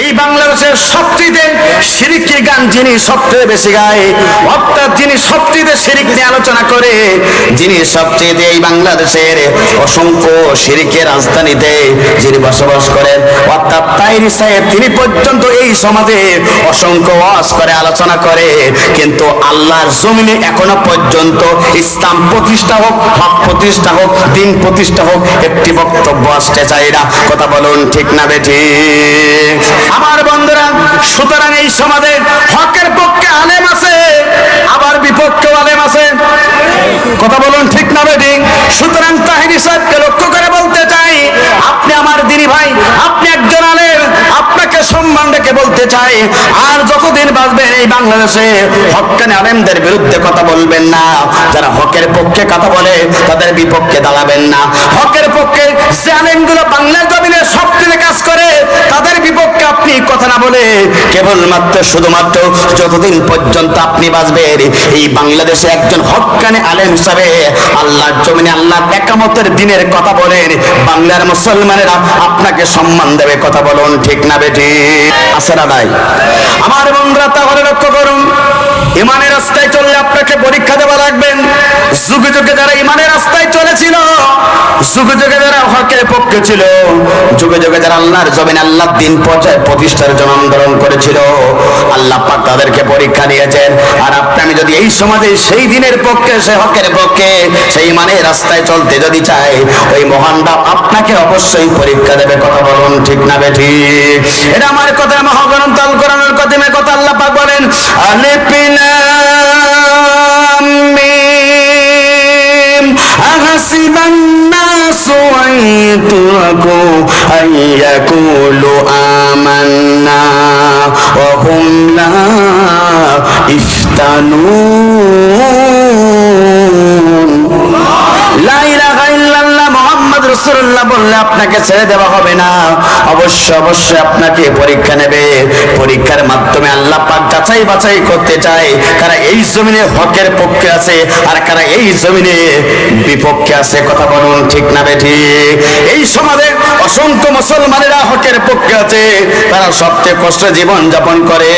এই বাংলাদেশের সবচেয়ে সিরিকি গান যিনি সবচেয়ে বেশি গায়, অর্থাৎ যিনি সবচেয়ে সিরিক নিয়ে আলোচনা করে, যিনি সবচেয়ে এই বাংলাদেশের অসংখ্য সিরিকের রাজধানীতে যিনি বসবাস করেন, অর্থাৎ তাইরি সাহেব, তিনি পর্যন্ত এই সমাজে অসংখ্য ওয়াজ করে, আলোচনা করে, কিন্তু আল্লাহর জমিনে এখনও পর্যন্ত ইসলাম প্রতিষ্ঠা হোক, হক প্রতিষ্ঠা হোক, দিন প্রতিষ্ঠা হোক, একটি বক্তব্য আসতে চাই না। কথা বলুন ঠিক না বেঠি? আমার বন্ধুরা, সুতরাং এই সমাজে হকের পক্ষে আলেম আছে, আবার বিপক্ষে আলেম আছে। কথা বলুন ঠিক না বেঠি? সুতরাং তাহিরি সাহেবকে লক্ষ্য করে বলতে চাই, আপনি আমার দিনী ভাই, আপনি একজন আলেম, আপনাকে সম্মান রেখে বলতে চাই, আর যতদিন বাঁচবেন এই বাংলাদেশে হকানি আলেমদের বিরুদ্ধে কথা বলবেন না। যারা হকের পক্ষে কথা বলে, তাদের বিপক্ষে দাঁড়াবেন না। হকের পক্ষে যে আলেমগুলো বাংলার জমিনে সব কাজ করে তাদের বিপক্ষে আপনি কথা না বলে কেবলমাত্র শুধুমাত্র যতদিন পর্যন্ত আপনি বাঁচবেন, এই বাংলাদেশে একজন হকানি আলেম হিসাবে আল্লাহর জমিনে আল্লাহ একামতের দিনের কথা বলেন, বাংলার মুসলমানেরা আপনাকে সম্মান দেবে, কথা বলুন ঠিক না বেটি না নাই? আমার বন্ধুরা, তাহলে লক্ষ্য করুন, ইমানের রাস্তায় চললে আপনাকে পরীক্ষা দেওয়া লাগবেন যুগে যুগে যারা ইমানের রাস্তায় চলেছিল যুগে যুগে যারা হকের পক্ষে ছিল, যুগে যুগে যারা আল্লাহর জমিন আল্লাহ দিন পর্যায়ে প্রতিষ্ঠার জন্য আন্দোলন করেছিল, আল্লাহ পাক তাদেরকে পরীক্ষা নিয়েছেন। আর আপনি, আমি যদি এই সমাজে সেই দিনের পক্ষে সে হকের পক্ষে, সেই মানে রাস্তায় চলতে যদি চাই, ওই মহানটা আপনাকে অবশ্যই পরীক্ষা দেবে, কথা বলুন ঠিক না বেঠি এটা আমার কথা মহাগ্রন্থ আল কোরআনের কদিমের কথা আল্লাহ পাক বলেন আলিপিনা يتركوا أن يقولوا آمنا وهم لا يفتنون রসুল্লাহ বললে আপনাকে ছেড়ে দেওয়া হবে না। অবশ্য অবশ্যই আপনাকে পরীক্ষা নেবে। পরীক্ষার মাধ্যমে আল্লাহ পাক যাচাই বাছাই করতে চায়। কারা এই জমিনে হকের পক্ষে আছে আর কারা এই জমিনে বিপক্ষে আছে, কথা বলুন ঠিক না বেঠি? এই সমাজে অসংখ্য মুসলমানেরা হকের পক্ষে আছে। তারা সবচেয়ে কষ্টে জীবন যাপন করে।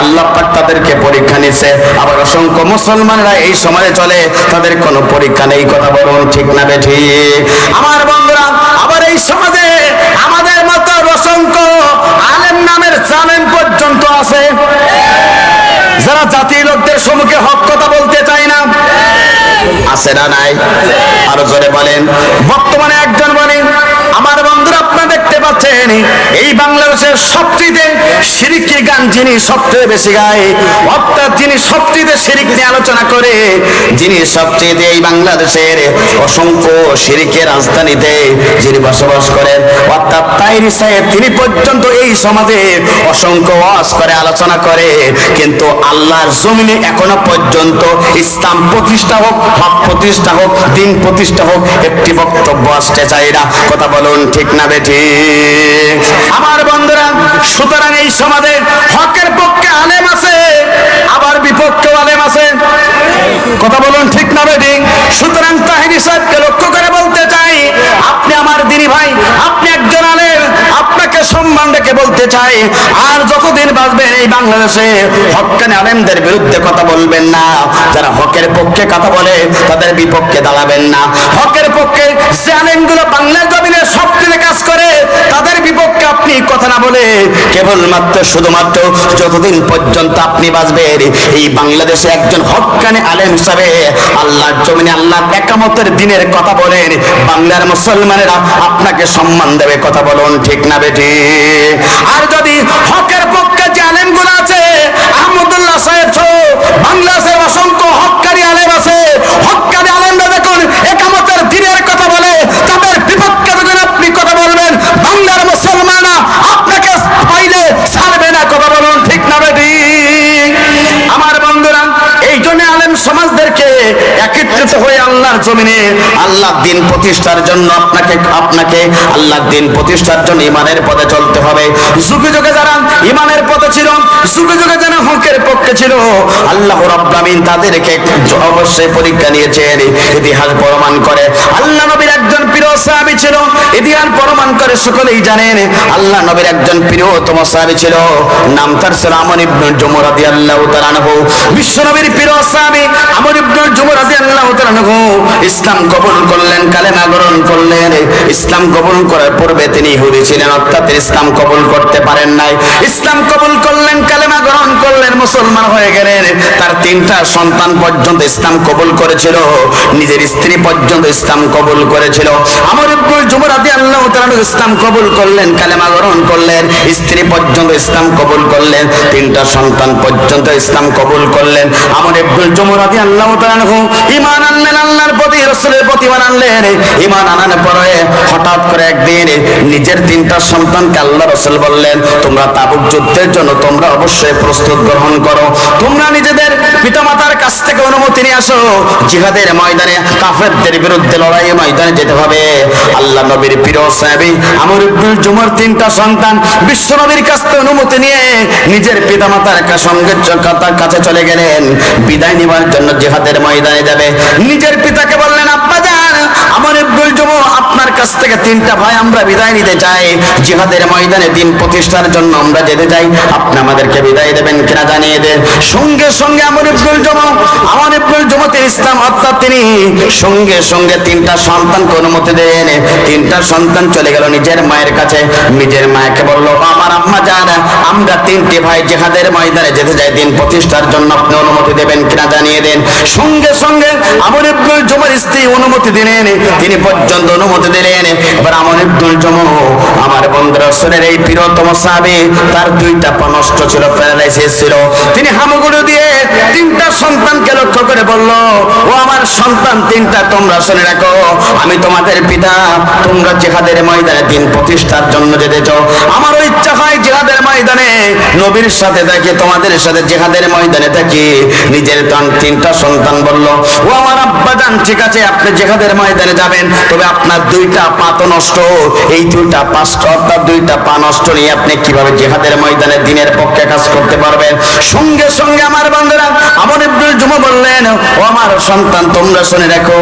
আল্লাহ পাক তাদেরকে পরীক্ষা নিচ্ছে। আবার অসংখ্য মুসলমানেরা এই সমাজে চলে, তাদের কোনো পরীক্ষা নেই, কথা বলুন ঠিক না বেঠি? আমার বন্ধুরা আবার এই সমাজে আমাদের মতো অসংখ্য আলেম নামের জালেম পর্যন্ত আছে? যারা জাতির লোকদের সম্মুখে হক কথা বলতে চায় না। আছে না নাই? আরও জোরে বলেন। বর্তমানে একজন বলেন, আমার বন্ধুরা পাচ্ছেন এই বাংলাদেশের সবচেয়ে সিরিকি গান যিনি সবচেয়ে বেশি গায়, অর্থাৎ যিনি সবচেয়ে সিরিক নিয়ে আলোচনা করে, যিনি সবচেয়ে এই বাংলাদেশের অসংখ্য সিরিকের রাজধানীতে যিনি বসবাস করেন, অর্থাৎ তাইরি সাহেব, তিনি পর্যন্ত এই সমাজে অসংখ্য ওয়াজ করে, আলোচনা করে, কিন্তু আল্লাহর জমিনে এখনও পর্যন্ত ইসলাম প্রতিষ্ঠা হোক, হক প্রতিষ্ঠা হোক, দিন প্রতিষ্ঠা হোক, একটি বক্তব্য আসতে চাই না। কথা বলুন ঠিক না বেঠি আমার বন্ধুরা সুতরাং এই সমাজে হকের পক্ষে আলেম আছে আবার বিপক্ষে আলেম আছে কথা বলুন ঠিক না বেঠি সুতরাং তাহিরি সাহেবকে লক্ষ্য করে বলতে চাই আপনি আমার দিনী ভাই আপনি একজন আলেম আপনাকে সম্মান বলতে চাই, আর যতদিন বাঁচবেন এই বাংলাদেশে হকানি আলেমদের বিরুদ্ধে কথা বলবেন না। যারা হকের পক্ষে কথা বলে, তাদের বিপক্ষে দাঁড়াবেন না। হকের পক্ষে যে আলেমগুলো বাংলার জমিনে সব কাজ করে, তাদের বিপক্ষে আপনি কথা না বলে কেবলমাত্র, শুধুমাত্র যতদিন পর্যন্ত আপনি বাঁচবেন, এই বাংলাদেশে একজন হকানি আলেম হিসাবে আল্লাহর জমিনে আল্লাহ একামতের দিনের কথা বলেন, বাংলার মুসলমানেরা আপনাকে সম্মান দেবে, কথা বলুন ঠিক না বেটি আর যদি হকের পক্ষে যে আলেমগুলো আছে, আহমদুল্লাহ সাহেব সহ বাংলাদেশের অসংখ্য হকারি আলেম আছে হকারি আলেমরা দেখুন একামতের দিনের কথা বলে তাদের বিপক্ষে যখন আপনি কথা বলবেন বাংলার মুসলমানরা আপনাকে পাইলে ছাড়বে না কথা বলুন ঠিক না বেটি আমার বন্ধুরা এই জন্য আলেম সমাজদেরকে একত্রিত হয়ে আল্লাহর জমিনে আল্লাহ দিন প্রতিষ্ঠার জন্য আপনাকে আপনাকে আল্লাহ দিন প্রতিষ্ঠার জন্য ইমানের পথে চলতে হবে। যুগে যুগে যারা ইমানের পথে ছিল, যুগে যুগে যারা হকের পক্ষে ছিল, আল্লাহ রাব্বামিন তাদেরকে অবশ্যই পরীক্ষা নিয়েছেন, ইতিহাস প্রমাণ করে। আল্লাহ নবীর করে সকলেই জানেন, আল্লাহ নবীর একজন প্রিয়তম সাহাবী ছিল, নাম তার ছিল আমর ইবনুল জুমর রাদিয়াল্লাহু তাআলা আনহু। বিশ্ব নবীর প্রিয় সাহাবী আমর ইবনুল জুমর রাদিয়াল্লাহু তাআলা আনহু। ইসলাম কবুল করলেন, কালেমা গ্রহণ করলেন। ইসলাম কবুল করার পূর্বে তিনি ইহুদি ছিলেন, অর্থাৎ ইসলাম কবুল করতে পারেন নাই। ইসলাম কবুল করলেন, কালেমা গ্রহণ করলেন, মুসলমান হয়ে গেলেন। তার তিনটা সন্তান পর্যন্ত ইসলাম কবুল করেছিল, নিজের স্ত্রী পর্যন্ত ইসলাম কবুল করেছিল। আমর ইবনুল জুমর রাদিয়াল্লাহু তাআলা ইসলাম কবুল করলেন, কালেমা গ্রহণ করলেন, স্ত্রী পর্যন্ত ইসলাম কবুল করলেন, তিনটা সন্তান পর্যন্ত ইসলাম কবুল করলেন। আমর ইবনুল জুমর রাদিয়াল্লাহু তাআলা ঈমান আনলেন, আল্লাহর প্রতি, রাসূলের প্রতি ঈমান আনলেন। ঈমান আনার পরে হঠাৎ করে একদিন নিজের তিনটা সন্তানকে আল্লাহ রাসূল বললেন, তোমরা তাবুক যুদ্ধের জন্য তোমরা অবশ্যই প্রস্তুত গ্রহণ করো। তোমরা নিজেদের পিতামাতার কাছ থেকে অনুমতি নিয়ে আসো। জিহাদের ময়দানে কাফেরদের বিরুদ্ধে লড়াই ময়দানে যেতে হবে। আল্লাহ নবীর প্রিয় সাহাবী আমর ইবনুল জুমর তিনটা সন্তান বিশ্ব নবীর কাছ থেকে অনুমতি নিয়ে নিজের পিতামাতার সঙ্গে তার কাছে চলে গেলেন। বিদায় নেওয়ার জন্য জিহাদের ময়দানে যাবে। নিজের পিতাকে বললেন, আব্বা যান আমার ইবনুল জুমর আপনার কাছ থেকে তিনটা ভাই আমরা বিদায় নিতে চাই। জিহাদের ময়দানে দিন প্রতিষ্ঠার জন্য আমরা যেতে চাই। আপনি আমাদেরকে বিদায় দেবেন কিনা জানিয়ে দেন সঙ্গে সঙ্গে আমার ইবনুল জমা, আমার ইবনুল জমাতে ইসলাম অর্থাৎ তিনি। সঙ্গে সঙ্গে তিনটা সন্তানকে অনুমতি দেন। তিনটা সন্তান চলে গেল নিজের মায়ের কাছে। নিজের মাকে বলল, আমার আম্মা জান আমরা তিনটি ভাই জেহাদের ময়দানে যেতে চাই। দিন প্রতিষ্ঠার জন্য আপনি অনুমতি দেবেন কিনা জানিয়ে দেন। সঙ্গে সঙ্গে আমার ইবনুল জমার স্ত্রী অনুমতি দিলেন। তিনি পর্যন্ত অনুমতি দিলেন। এবার আমর আমার বন্ধুরা রাসূলের এই প্রিয়তম তার দুইটা ছিল প্যারালাইসিস ছিল। তিনি হামগুলো দিয়ে তিনটা সন্তানকে লক্ষ্য করে বলল, ও আমার সন্তান, তিনটা তোমরা শুনে রাখো। আমি তোমাদের পিতা, তোমরা জিহাদের ময়দানে দিন প্রতিষ্ঠার জন্য আমারও ইচ্ছা হয় জিহাদের ময়দানে, নবীর সাথে তোমাদের সাথে জিহাদের ময়দানে থাকি। নিজের তান তিনটা সন্তান বলল, ও আমার আব্বা যান ঠিক আছে, আপনি জিহাদের ময়দানে যাবেন, তবে আপনার দুইটা পা তো নষ্ট। এই দুইটা পাঁচটা অর্থাৎ দুইটা, পা নষ্ট নিয়ে আপনি কীভাবে জিহাদের ময়দানে দিনের পক্ষে কাজ করতে পারবেন? সঙ্গে সঙ্গে আমার বন্ধুরা আমার ইবনুল জুমা বললেন, ও আমার সন্তান, তোমরা শুনে রাখো,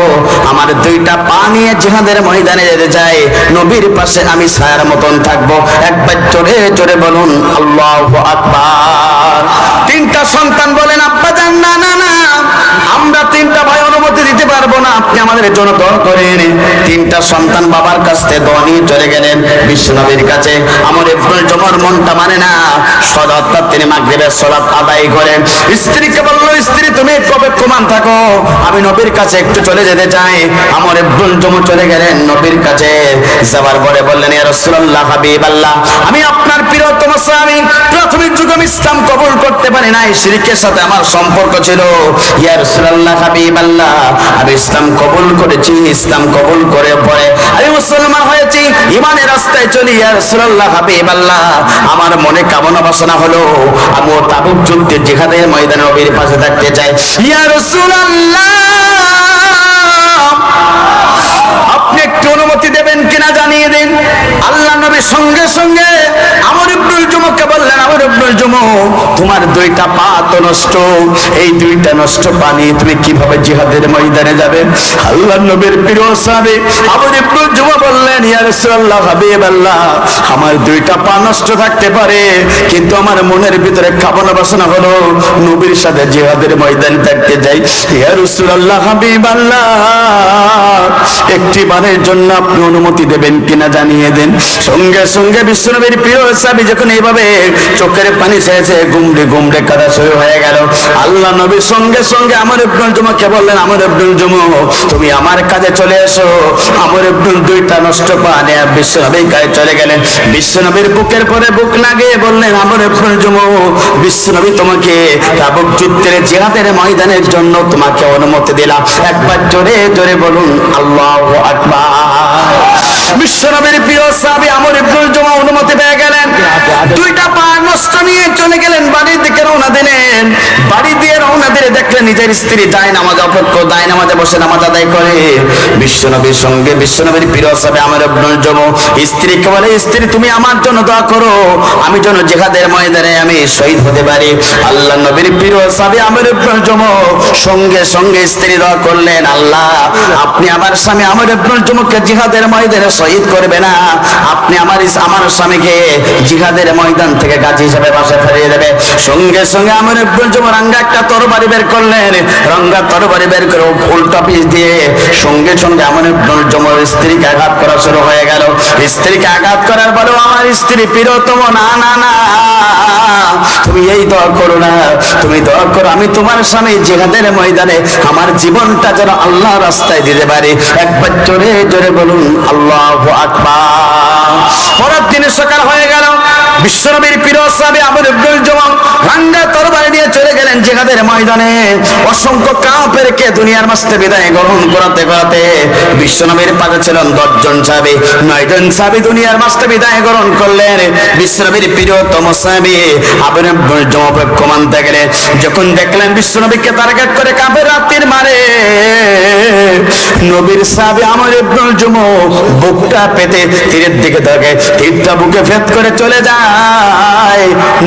আমার দুইটা পা নিয়ে জিহাদের ময়দানে যেতে চাই। নবীর পাশে আমি ছায়ার মতন থাকব। একবার জোরে জোরে বলুন, আল্লাহ আকবার। তিনটা সন্তান বলেন, আব্বা যান না না না না জন্য দোয়া করেন। তিনটা সন্তান বাবার কাছ থেকে দোয়া নিয়ে চলে গেলেন বিশ্বনবীর কাছে। আমার ইবনুল জমর মনটা মানে না, সদ তিনি মাগরিবের সালাত আদায় করেন। স্ত্রীকে বলল, স্ত্রী, তুমি কবে কমান থাকো? আমি নবীর কাছে একটু চলে যেতে চাই। আমার ইবনুল জমর চলে গেলেন নবীর কাছে। যাবার পরে বললেন, ইয়া রাসূলুল্লাহ, হাবিবাল্লাহ, আমি আপনার প্রিয়তম স্বামী। প্রাথমিক যুগে আমি ইসলাম কবুল করতে পারি নাই, শিরকের সাথে আমার সম্পর্ক ছিল। ইয়া রাসূলুল্লাহ, হাবিবাল্লাহ, আমি ইসলাম কবুল করেছি, ইসলাম কবুল করে পরে আমি মুসলমান হয়েছি ইমানের রাস্তায় চলি, ইয়া রাসূলুল্লাহ হাবিবাল্লাহ আমার মনে কামনা বাসনা হলো আমি ও তাবুক যুদ্ধে জিহাদের ময়দানে নবীর পাশে থাকতে চাই। ইয়া রাসূলুল্লাহ, আপনি একটু অনুমতি দেবেন কিনা জানিয়ে দিন। আল্লাহ নবী সঙ্গে সঙ্গে তোমার দুইটা পা তো নষ্ট। এই দুইটা নষ্ট পানি তুমি কীভাবে জিহাদের ময়দানে যাবে? আল্লাহ নবীর প্রিয় জুম বললেন আমার দুইটা পা নষ্ট থাকতে পারে, কিন্তু আমার মনের ভিতরে কামনা বাসনা হলো নবীর সাথে জিহাদের ময়দানে থাকতে যাই। রাসূলুল্লাহ হাবিবাল্লাহ একটি বারের জন্য আপনি অনুমতি দেবেন কিনা জানিয়ে দেন। সঙ্গে সঙ্গে বিশ্বনবীর প্রিয় যখন এইভাবে চোখের পানি ছেড়েছে, গুমড়ে গুমড়ে কাদা শুরু হয়ে গেল। আল্লাহ নবীর সঙ্গে সঙ্গে আমার ইবনুল জুমাকে বললেন, আমার ইবনুল জুমু, তুমি আমার কাছে চলে এসো। আমার ইবনুল দুইটা নষ্ট পা নিয়ে বিশ্বনবীর কাছে চলে গেলেন। বিশ্বনবীর বুকের পরে বুক লাগিয়ে বললেন, আমার ইবনুল জুমু বিশ্বনবী তোমাকে তাবুক যুদ্ধের জিহাদের ময়দানের জন্য তোমাকে অনুমতি দিলাম। একবার জোরে জোরে বলুন, আল্লাহ আকবার। বিশ্বনবীর প্রিয় সাহাবী আমর ইবনুল জমা অনুমতি পেয়ে দুইটা পা নষ্ট নিয়ে চলে গেলেন বাড়ির দিকে রওনা দিলেন। বাড়ি দিয়ে রওনা দিয়ে দেখলেন নিজের স্ত্রী দায় নামাজ অপেক্ষ, দায় নামাজে বসে নামাজ আদায় করে। বিশ্বনবীর সঙ্গে, বিশ্বনবীর প্রিয় সাবে আমার জম, স্ত্রীকে বলে, স্ত্রী, তুমি আমার জন্য দোয়া করো। আমি যেন জেহাদের ময়দানে আমি শহীদ হতে পারি। আল্লাহ নবীর প্রিয় সাবে আমার আব্দুল জম সঙ্গে সঙ্গে স্ত্রী দোয়া করলেন, আল্লাহ, আপনি আমার স্বামী, আমার আব্দুল জমকে জিহাদের ময়দানে শহীদ করবে না। আপনি আমার আমার স্বামীকে জিহাদের ময়দান থেকে গাজী হিসেবে বাসা ফিরিয়ে দেবে। সঙ্গে সঙ্গে আমার আব্দুল জম রাঙ্গা একটা তরবারি বের করলেন। রঙ্গা তরবারি বের করে উল্টা পিস দিয়ে সঙ্গে সঙ্গে আমার জমর স্ত্রীকে আঘাত করা শুরু হয়ে গেল। স্ত্রীকে আঘাত করার পরেও আমার স্ত্রী প্রিয়তম, না না না, তুমি এই দোয়া করো না, তুমি দোয়া করো। আমি তোমার স্বামী জিহাদের ময়দানে আমার জীবনটা যেন আল্লাহ রাস্তায় দিতে পারি। একবার জোরে জোরে বলুন, আল্লাহ আকবার। পরের দিনে সকাল হয়ে গেল। বিশ্বনবীর প্রিয় সাহাবী আবু ইবনুল জমাম রাঙ্গা তরবারি নিয়ে চলে গেলেন জিহাদের ময়দানে। অসংখ্য কাফেরকে দুনিয়ার মাঝে বিদায় গ্রহণ করাতে করাতে বিশ্বনবীর পাশে ছিলেন দশজন সাহাবী, নয়জন সাহাবী দুনিয়ার মাঝে বিদায় গ্রহণ করলেন। বিশ্বনবীর প্রিয়তম সাহাবী আবু ইবনুল জমাম কমানতে গেলে যখন দেখলেন বিশ্বনবীকে টার্গেট করে কাফের রাত্রির মারে, নবীর সাহাবী আমার ইবনুল জুম বুকটা পেতে তীরের দিকে থাকে তীরটা বুকে ফেদ করে চলে যায়।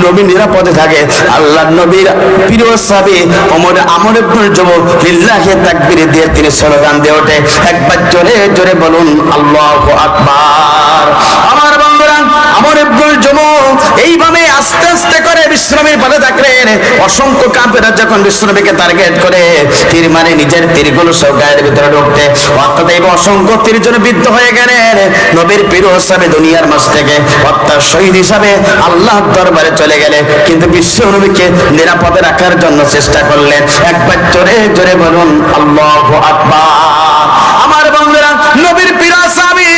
নবী নিরাপদে থাকে। আল্লাহ নবীর প্রিয় সাবি ওমর আমর ইবনুল জুম লিল্লাহি তাকবীর দিয়ে তিনি স্লোগান দিয়ে ওঠে। একবার জোরে জোরে বলুন, আল্লাহু আকবার। আমার এইভাবে আস্তে আস্তে করে থাকলেন। অসংখ্য কাপেরা যখন বিশ্বনবীকে টার্গেট করে, তীর নিজের তীরগুলো সব গায়ের ভিতরে ঢুকতে অর্থাৎ অসংখ্য তীর জন্য বিদ্ধ হয়ে গেলেন। নবীর পীর হিসাবে দুনিয়ার মাঝ থেকে অর্থাৎ শহীদ হিসাবে আল্লাহর দরবারে চলে গেলে কিন্তু বিশ্ব নবীকে নিরাপদে রাখার জন্য চেষ্টা করলেন। একবার জোরে জোরে বলুন, আল্লাহ আকবার আমার বন্ধুরা নবীর পীর সাহাবী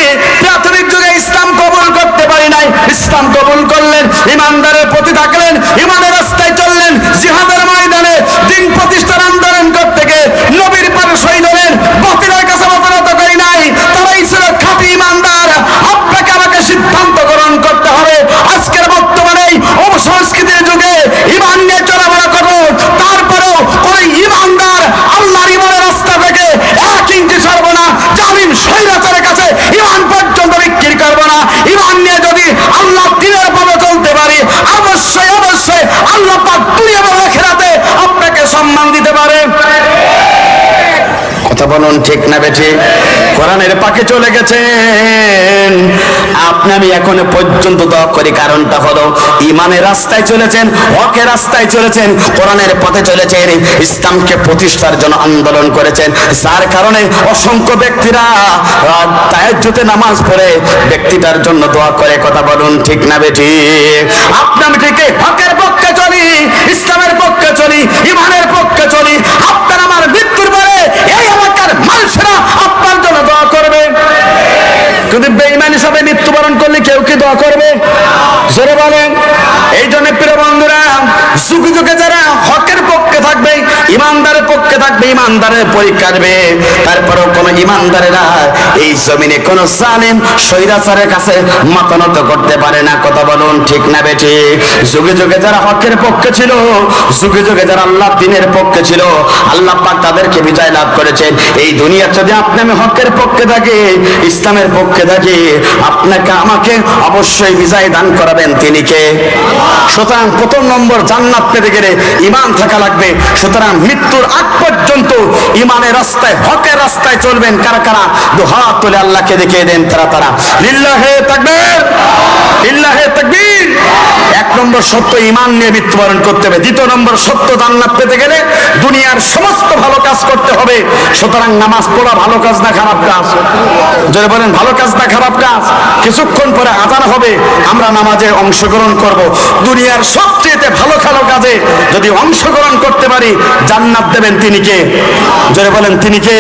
প্রাথমিক যুগে ইসলাম কবুল করতে পারি নাই ইসলাম কবুল করলেন ইমানদারের প্রতি থাকলেন ইমানের রাস্তায় চললেন জিহাদের ময়দানে দিন প্রতিষ্ঠার আন্দোলন করতে গিয়ে নবীর পারে শহীদ হলেন বাতিলের কাছে অবনত করি নাই তারাই ছিল খাঁটি ইমানদার আপনাকে আমাকে সিদ্ধান্ত গ্রহণ করতে হবে আজকের বর্তমানে এই অপসংস্কৃতির যুগে ইমান নিয়ে চলাফেরা করো তারপরেও কোন ইমানদার আল্লাহর ইমানের রাস্তা থেকে এক ইঞ্চি ছাড়বো না জামিন স্বৈরাচারের কাছে ইমান পর্যন্ত বিক্রি করব না ইমান নিয়ে যদি আল্লাহ দিনের পথে চলতে পারি অবশ্যই অবশ্যই আল্লাহ পাক দুনিয়া এবং আখিরাতে আপনাকে সম্মান দিতে পারে কথা বলুন ঠিক না বেঠি? কোরআনের পাকে চলে গেছেন। আপনি আমি এখনও পর্যন্ত দোয়া করি, কারণটা হলো ইমানের রাস্তায় চলেছেন, হকের রাস্তায় চলেছেন, কোরআনের পথে চলেছেন, ইসলামকে প্রতিষ্ঠার জন্য আন্দোলন করেছেন। যার কারণে অসংখ্য ব্যক্তিরা তায়াজ্জুতে নামাজ পড়ে ব্যক্তিটার জন্য দোয়া করে, কথা বলুন ঠিক না বেঠি? আপনি আমি ঠিক হকের পক্ষে ইসলামের পক্ষে চলি ইমানের পক্ষে চলি, আপনার আমার মৃত্যুর পরে এই এলাকার মানুষেরা আপনার জন্য দোয়া করবে। কিন্তু বেইমান হিসাবে মৃত্যুবরণ করলে কেউ কি দোয়া করবে? জোরে বলেন। এই জন্য প্রিয় বন্ধুরা, যুগে যুগে যারা থাকবে ইমানদারের পক্ষে থাকবে, ইমানদারের পরীক্ষা দেবে তারপরেও কোন ইমানদারেরা এই জমিনে কোন জালেম স্বৈরাচারের কাছে মাতানত করতে পারে না। কথা বলুন ঠিক না বেঠি? যুগে যুগে যারা হকের পক্ষে ছিল, যুগে যুগে যারা আল্লাহ দিনের পক্ষে ছিল, আল্লাহ পাক তাদেরকে বিজয় লাভ করেছেন। এই দুনিয়া যদি আপনি আমি হকের পক্ষে থাকি, ইসলামের পক্ষে থাকি, আপনাকে আমাকে অবশ্যই বিজয় দান করাবেন তিনি কে? সুতরাং প্রথম নম্বর জান্নাত পেতে গেলে ইমান থাকা লাগবে। সুতরাং মৃত্যুর আগ পর্যন্ত ইমানের রাস্তায়, হকের রাস্তায় চলবেন কারা কারা? দু হাত তুলে আল্লাহকে দেখিয়ে দেন তারা তারা। লিল্লাহে তাকবীর। লিল্লাহে তাকবীর। এক নম্বর সত্য ইমান নিয়ে মৃত্যুবরণ করতে হবে। দ্বিতীয় নম্বর সত্য জান্নাত পেতে গেলে দুনিয়ার সমস্ত ভালো কাজ করতে হবে। সুতরাং নামাজ পড়া ভালো কাজ না খারাপ কাজ? যদি বলেন, ভালো কাজ না খারাপ কাজ? কিছুক্ষণ পরে আজান হবে, আমরা নামাজে অংশগ্রহণ করব। দুনিয়ার সবচেয়ে ভালো ভালো কাজে যদি অংশগ্রহণ করতে পারি, জান্নাত দেবেন তিনি কে? যদি বলেন, তিনি কে?